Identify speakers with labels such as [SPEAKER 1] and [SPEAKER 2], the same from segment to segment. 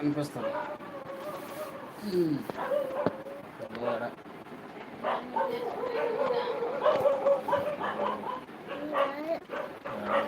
[SPEAKER 1] అనిపిస్తుంది.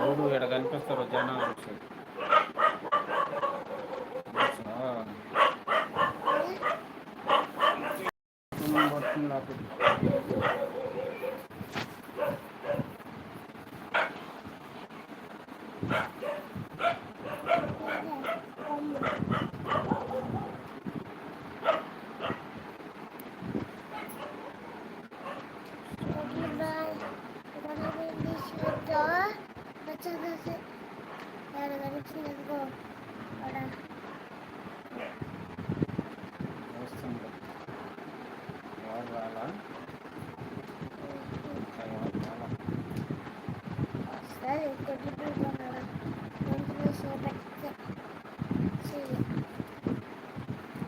[SPEAKER 1] మూడు ఇక్కడ కనిపిస్తారు జనాలు.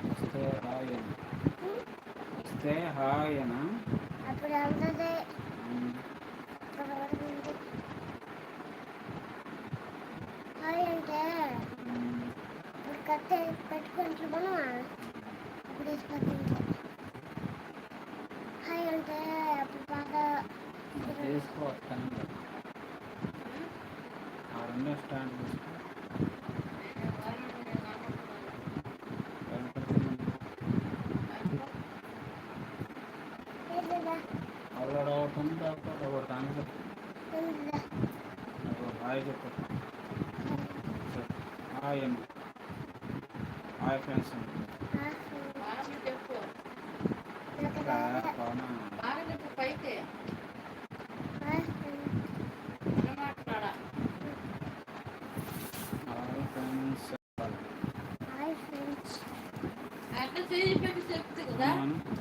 [SPEAKER 1] వస్తే హాయ్ అని వస్తే హాయ్ అనా
[SPEAKER 2] అప్పుడు అవుతుంది
[SPEAKER 1] ఉమ్.
[SPEAKER 2] హాయ్ అంటే
[SPEAKER 1] ఉమ్.
[SPEAKER 2] ఇప్పుడు కట్టే పెట్టుకుంటారు మనమా అప్పుడు వేసుకుంటుంది హాయ్ అంటే అప్పుడు బాగా
[SPEAKER 1] తీసుకో స్టాండ్ ఆ రెండో స్టాండ్ తీసుకో
[SPEAKER 2] ఏంటిదా
[SPEAKER 1] అల్లడ ఒకటి ఉంది ఒకటి ఒకటి దానికి
[SPEAKER 2] ఏంటిదా
[SPEAKER 1] హాయ్ చెప్పు చెప్పు. హాయ్ అమ్మ హాయ్ ఫ్రెండ్స్ పవన hi friends
[SPEAKER 2] hi friends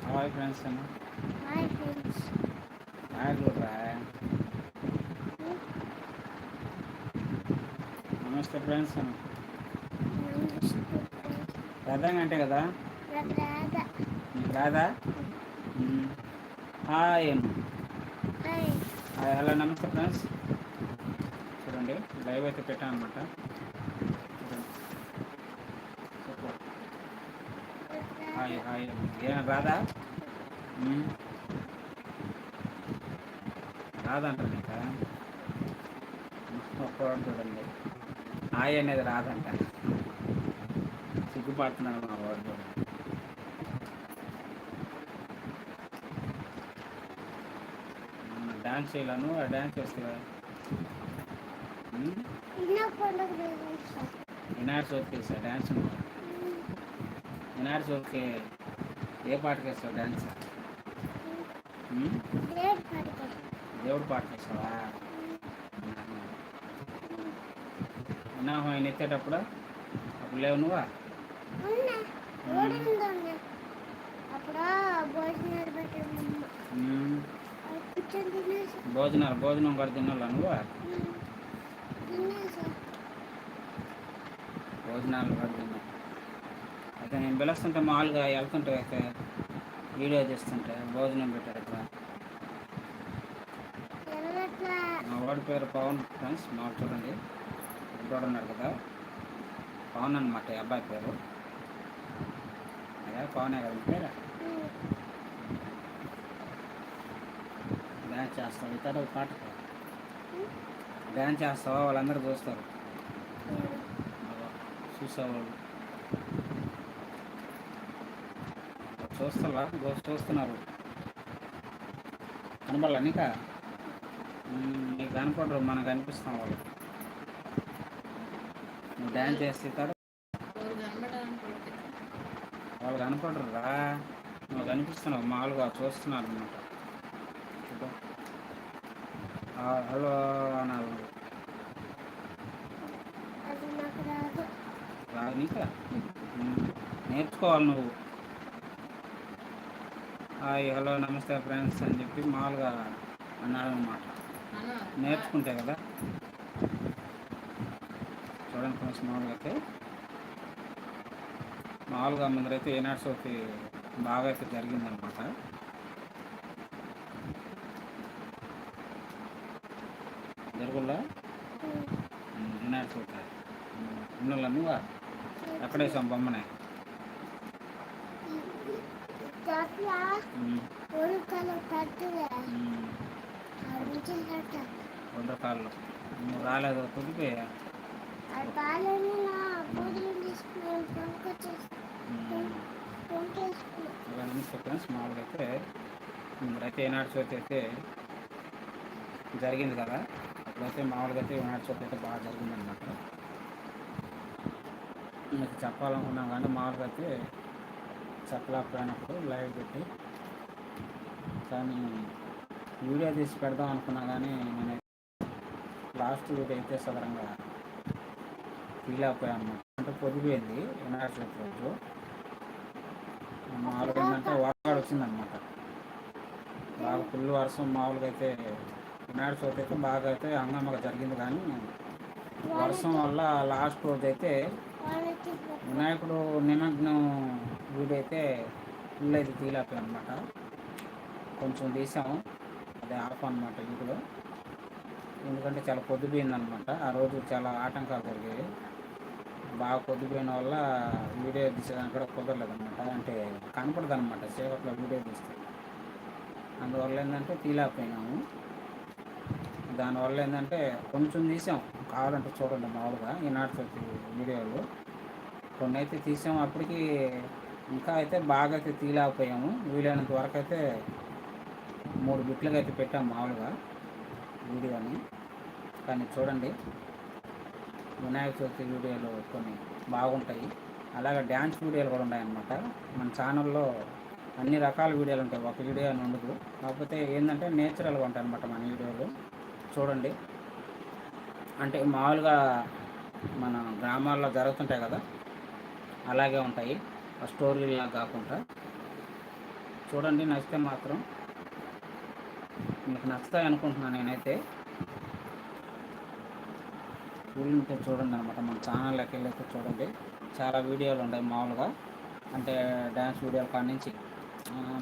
[SPEAKER 1] hi friends అన్న
[SPEAKER 2] హాయ్ ఫ్రెండ్స్
[SPEAKER 1] హాయ్ చూడరా నమస్తే ఫ్రెండ్స్ అన్న రథంగా అంటే కదా రాదా హాయ్
[SPEAKER 2] హాయ్
[SPEAKER 1] హలో నమస్తే ఫ్రెండ్స్ చూడండి లైవ్ అయితే పెట్టాను అనమాట చూడండి చెప్పు హాయ్ హాయ్ ఏం రాదా. రాదంట నీక ఒక్కడు చూడండి. హాయ్ అనేది రాదంట సిగ్గుపడుతున్నాడు మా వాడు డాన్స్ చేయలేను ఆ డాన్స్ చేస్తా. వినాయక చవితికి వేస్తా డాన్స్ వినాయక చవితికి ఏ పాటకి వేస్తావు? డాన్స్? దేవుడి పాటకి వేస్తావా? వినాహం ఆయన ఎత్తేటప్పుడు అప్పుడు లేవు నువ్వా?
[SPEAKER 2] భోజనాలు
[SPEAKER 1] భోజనం కూడా తినాలా నువ్వా? భోజనాలు కూడా తిన్నా అయితే నేను పిలుస్తుంటే మామూలుగా వెళ్తుంటే అయితే వీడియో చేస్తుంటే భోజనం పెట్టారు ఇక్కడ మా వాడి పేరు పవన్ ఫ్రెండ్స్ మాకు చూడండి. ఇక్కడ ఉన్నారు కదా. పవన్ అనమాట అబ్బాయి పేరు. అదే పవనే కదా మీ పేరు. డ్యాన్స్ చేస్తావు ఇతర పాట డ్యాన్స్ చేస్తావా? వాళ్ళందరూ చూస్తారు. చూసేవాళ్ళు. చూస్తారా గో- చూస్తున్నారు. కనపడాల నీకా? నీకు కనపడరు మనకు కనిపిస్తాం వాళ్ళు. నువ్వు డ్యాన్స్ చేస్తే ఇస్తారు వాళ్ళు కనపడరు రా నువ్వు కనిపిస్తున్నావు మామూలుగా చూస్తున్నారు అనమాట హలో అన్నారు.
[SPEAKER 2] రాదు.
[SPEAKER 1] నీకా. నేర్చుకోవాలి నువ్వు. హాయ్ హలో నమస్తే ఫ్రెండ్స్ అని చెప్పి మామూలుగా అన్నారు అనమాట నేర్చుకుంటే కదా? చూడండి ఫ్రెండ్స్ మామూలుగా అయితే. మామూలుగా ముందరైతే ఏనాడు చవితి బాగా అయితే జరిగిందనమాట జరుగుల్లా వినాయక చవితి ఉన్నలా నువ్వా
[SPEAKER 2] ఉమ్.
[SPEAKER 1] ఎక్కడ వేసాం బొమ్మనే? ఇవన్నీ చెప్పిన మామూలుగా అయితే ఇప్పుడైతే ఏనాడు చవితి అయితే జరిగింది కదా? అప్పుడైతే మామూలుగా అయితే ఏనాడు చవితి అయితే బాగా జరిగిందనమాట మీకు చెప్పాలనుకున్నాం కానీ మామూలుగా అయితే చెప్పలేకపోయినప్పుడు లైవ్ పెట్టి కానీ వీడియో తీసి పెడదాం అనుకున్నా కానీ నేను లాస్ట్ వీడియో అయితే సదరంగా ఫీల్ అన్నమాట. అంటే పొదిపోయింది వినాయక చవితి రోజు. మామూలుగా ఏంటంటే వర్షాలు వచ్చిందనమాట బాగా ఫుల్ వర్షం మామూలుగా అయితే వినాయక చవితి అయితే బాగా అయితే అంగమ్మగా జరిగింది కానీ వర్షం వల్ల లాస్ట్ రోజు అయితే వినాయకుడు నిమగ్నం వీడియో అయితే ఫుల్ అయితే అనమాట కొంచెం తీసాము. అది ఆఫ్ అనమాట వీడియో. ఎందుకంటే చాలా పొద్దుపోయిందనమాట ఆ రోజు చాలా ఆటంకాలు జరిగాయి బాగా పొద్దుపోయిన వల్ల వీడియో తీసేదానికి కూడా కుదరలేదు అనమాట అంటే కనపడదు అనమాట చీకట్లో వీడియో తీస్తే. అందువల్ల ఏంటంటే తీలేకపోయినాము దానివల్ల ఏంటంటే కొంచెం తీసాం. కావాలంటే చూడండి మామూలుగా ఈనాటి వీడియోలు. కొన్ని అయితే తీసాము. అప్పటికి ఇంకా అయితే బాగా అయితే తీలేకపోయాము వీలైనంత వరకు అయితే మూడు బిట్లుగా అయితే పెట్టాము మామూలుగా వీడియోని. కానీ చూడండి. వినాయక చవితి వీడియోలు కొన్ని బాగుంటాయి. అలాగే డ్యాన్స్ వీడియోలు కూడా ఉన్నాయన్నమాట. మన ఛానల్లో అన్ని రకాల వీడియోలు ఉంటాయి. ఒక వీడియో అని ఉండదు. కాకపోతే ఏంటంటే నేచురల్గా ఉంటాయి అనమాట మన వీడియోలు. చూడండి. అంటే మామూలుగా మన గ్రామాల్లో జరుగుతుంటాయి కదా అలాగే ఉంటాయి. ఆ స్టోరీలా కాకుండా. చూడండి నచ్చితే మాత్రం. మీకు నచ్చుతాయి అనుకుంటున్నాను నేనైతే. వీలుంటే చూడండి అనమాట మన ఛానల్లోకి వెళ్ళైతే చూడండి. చాలా వీడియోలు ఉంటాయి మామూలుగా. అంటే డ్యాన్స్ వీడియోలు కాడ నుంచి.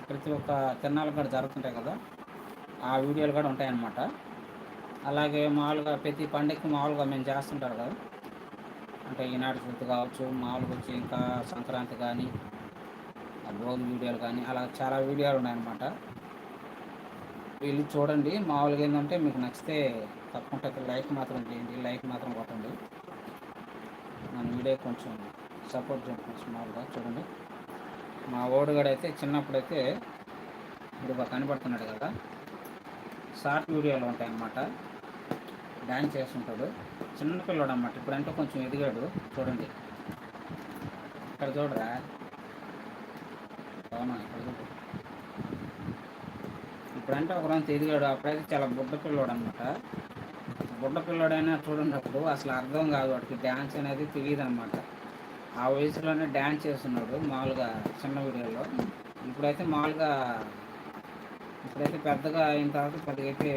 [SPEAKER 1] ప్రతి ఒక్క తిరణాలు కూడా జరుగుతుంటాయి కదా. ఆ వీడియోలు కూడా ఉంటాయన్నమాట. అలాగే మామూలుగా ప్రతి పండుగకి మామూలుగా మేము చేస్తుంటారు కదా. అంటే ఈనాడు చవితి కావచ్చు మామూలుగా వచ్చి ఇంకా సంక్రాంతి కానీ రోజు వీడియోలు కానీ అలా చాలా వీడియోలు ఉన్నాయన్నమాట. వెళ్ళి చూడండి. మామూలుగా ఏంటంటే మీకు నచ్చితే తప్పకుండా లైక్ మాత్రం చేయండి. లైక్ మాత్రం కొట్టండి. మన వీడియో కొంచెం సపోర్ట్ చేయండి స్మాల్గా చూడండి. మా ఓడుగాడు అయితే చిన్నప్పుడైతే ఇప్పుడు కనబడుతున్నాడు కదా. షార్ట్ వీడియోలు ఉంటాయన్నమాట. డ్యాన్స్ చేస్తుంటాడు. చిన్న పిల్లడు అన్నమాట ఇప్పుడంటే కొంచెం ఎదిగాడు. చూడండి. ఇక్కడ చూడరా? అవునా ఇక్కడ చూడు. ఇప్పుడంటే ఒక ఎదిగాడు. అప్పుడైతే చాలా బుడ్డ పిల్లోడు అనమాట బుడ్డ పిల్లోడైనా చూడండి అప్పుడు. అసలు అర్థం కాదు. వాడికి డ్యాన్స్ అనేది తెలియదు అనమాట ఆ వయసులోనే డ్యాన్స్ చేస్తున్నాడు మామూలుగా చిన్న వీడియోలో. ఇప్పుడైతే మామూలుగా ఇప్పుడైతే పెద్దగా అయిన తర్వాత పెద్దగా అయితే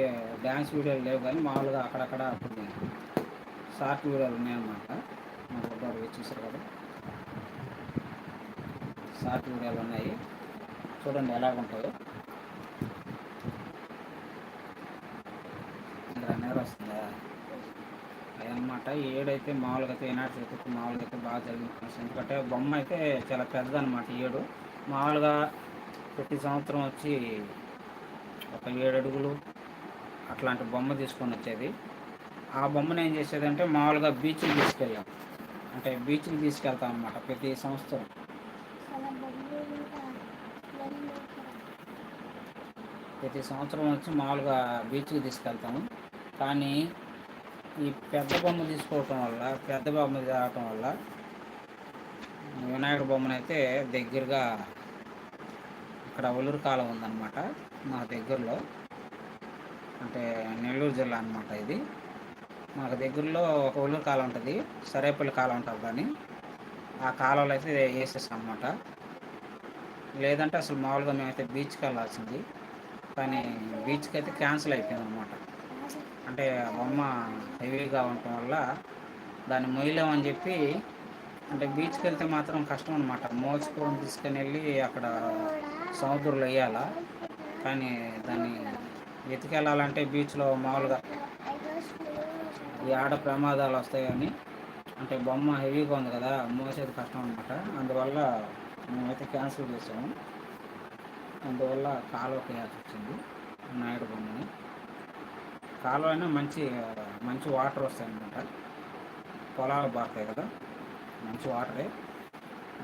[SPEAKER 1] డ్యాన్స్ వీడియోలు లేవు కానీ మామూలుగా అక్కడక్కడ కొన్ని షార్ట్ వీడియోలు ఉన్నాయన్నమాట. మా బుడ్డవాడు చూసారు కదా. షార్ట్ వీడియోలు ఉన్నాయి. చూడండి ఎలాగుంటాయో ఇంకా నేర వస్తుందా? అదనమాట ఏడైతే మామూలుగా అయితే ఈనాడు మామూలుగా అయితే బాగా జరిగింది ఎందుకంటే బొమ్మ అయితే చాలా పెద్దదనమాట ఏడు. మామూలుగా ప్రతి సంవత్సరం వచ్చి ఒక ఏడు అడుగులు అట్లాంటి బొమ్మ తీసుకొని వచ్చేది. ఆ బొమ్మను ఏం చేసేదంటే మామూలుగా బీచ్కి తీసుకెళ్ళాం. అంటే బీచ్కి తీసుకెళ్తాం అనమాట ప్రతి సంవత్సరం. ప్రతి సంవత్సరం వచ్చి మామూలుగా బీచ్కి తీసుకెళ్తాము. కానీ ఈ పెద్ద బొమ్మ తీసుకోవటం వల్ల పెద్ద బొమ్మ రావటం వల్ల వినాయకుడి బొమ్మనైతే దగ్గరగా ఇక్కడ ఒలూరు కాలం ఉందన్నమాట. మా దగ్గరలో. అంటే నెల్లూరు జిల్లా అనమాట ఇది. మాకు దగ్గరలో ఒక ఉల్లూరు కాలం ఉంటుంది. సరేపల్లి కాలం ఉంటుంది కానీ ఆ కాలంలో అయితే వేసేసాం అనమాట లేదంటే అసలు మామూలుగా మేమైతే బీచ్కి వెళ్ళాల్సింది. కానీ బీచ్కి అయితే క్యాన్సిల్ అయిపోయింది అనమాట అంటే బొమ్మ హెవీగా ఉండటం వల్ల దాన్ని మొయ్యలేమని చెప్పి అంటే బీచ్కి వెళ్తే మాత్రం కష్టం అనమాట మోచుకొని తీసుకొని వెళ్ళి అక్కడ సముద్రంలో వేయాలా? కానీ దాన్ని ఎతికెళ్ళాలంటే బీచ్లో మామూలుగా ఈ ఆడ ప్రమాదాలు వస్తాయని అంటే బొమ్మ హెవీగా ఉంది కదా మోసేది కష్టం అనమాట అందువల్ల మేమైతే క్యాన్సిల్ చేసాము. అందువల్ల కాలువ వేయాల్సి వచ్చింది నాయుడు బొమ్మని. కాలువ అయినా మంచి మంచి వాటర్ వస్తాయి పొలాలు బాగుతాయి కదా మంచి వాటరే.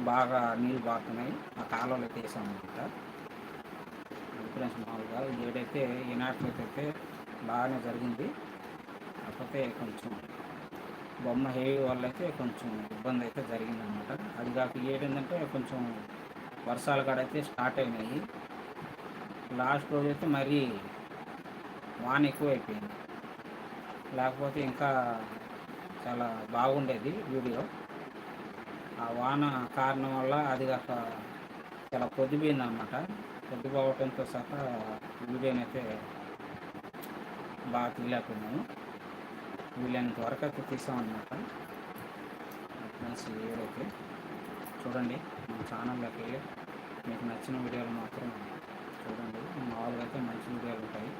[SPEAKER 1] బాగా నీళ్ళు బాగుతున్నాయి ఆ కాలువలో వేసాం అనమాట డిఫరెన్స్ మామూలుగా ఏడైతే ఈనాటిలో అయితే బాగానే జరిగింది. కాకపోతే కొంచెం బొమ్మ హెవీ వల్ల అయితే కొంచెం ఇబ్బంది అయితే జరిగిందనమాట అది కాక ఏంటంటే కొంచెం వర్షాలు కాడైతే స్టార్ట్ అయినాయి. లాస్ట్ రోజు అయితే మరీ వాన ఎక్కువైపోయింది. లేకపోతే ఇంకా చాలా బాగుండేది వీడియో. ఆ వాన కారణం వల్ల అది కాక చాలా పొద్దుపోయింది అనమాట పొద్దుపోవటంతో సహా వీడియోనైతే బాగా తీయలేకున్నాను వీళ్ళని వరకు తీసామన్నమాట. ఫ్రెండ్స్ వీడియోకి చూడండి మన ఛానల్లోకి వెళ్ళి మీకు నచ్చిన వీడియోలు మాత్రం చూడండి. మామూలుగా అయితే మంచి వీడియోలు ఉంటాయి.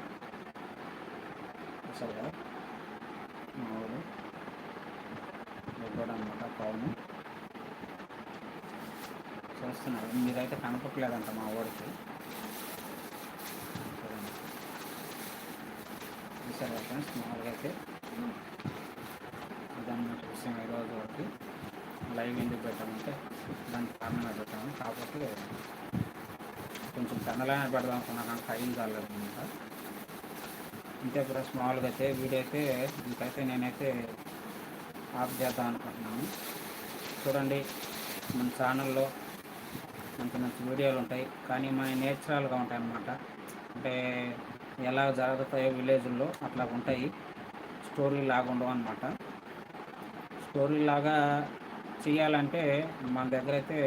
[SPEAKER 1] అసలు మామూలు. కూడా అనమాట పవన్ చూస్తున్నారు. మీరైతే కనపట్లేదంట మా ఊరికి చూడండి చూసారా ఫ్రెండ్స్ మామూలుగా అయితే ఇదన్నమాట విషయం ఈరోజు ఒకటి. లైవ్ ఎందుకు పెట్టామంటే దానికి కారణంగా పెట్టాము. కాకపోతే కొంచెం పెందలైనా పెడదాం అనుకున్నా కానీ టైం కాలేదనమాట ఇంతే ప్లస్ మామూలుగా అయితే వీడియో అయితే ఇంకైతే నేనైతే ఆఫ్ చేద్దాం అనుకుంటున్నాను. చూడండి మన ఛానల్లో మంచి మంచి వీడియోలు ఉంటాయి. కానీ మన నేచురల్గా ఉంటాయి అన్నమాట అంటే ఎలా జరుగుతాయో విలేజ్లో అట్లా ఉంటాయి. స్టోరీ లాగా ఉండవు అనమాట స్టోరీ లాగా చేయాలంటే మన దగ్గర అయితే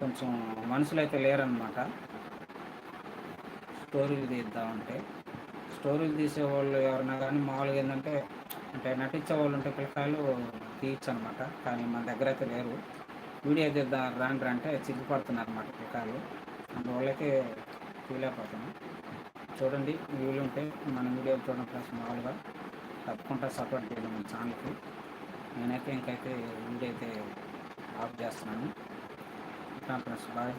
[SPEAKER 1] కొంచెం మనుషులు అయితే లేరనమాట స్టోరీలు తీద్దామంటే. స్టోరీలు తీసేవాళ్ళు ఎవరైనా కానీ మామూలుగా ఏంటంటే అంటే నటించే వాళ్ళు ఉంటే పిల్లకాయలు తీయచ్చు అనమాట కానీ మన దగ్గర అయితే లేరు. వీడియో తీద్దాం రాండ్రి అంటే చిక్కుపడుతున్నారు అనమాట పిల్లకాయలు. అందువల్ల అయితే తీయలేకపోతున్నాం. చూడండి వీలు ఉంటే మన వీడియోలు చూడడం ప్లస్ మామూలుగా తప్పకుండా సపోర్ట్ చేయండి మన ఛానల్కి నేనైతే ఇంకైతే వీడియో అయితే ఆఫ్ చేస్తున్నాను. Friends bye.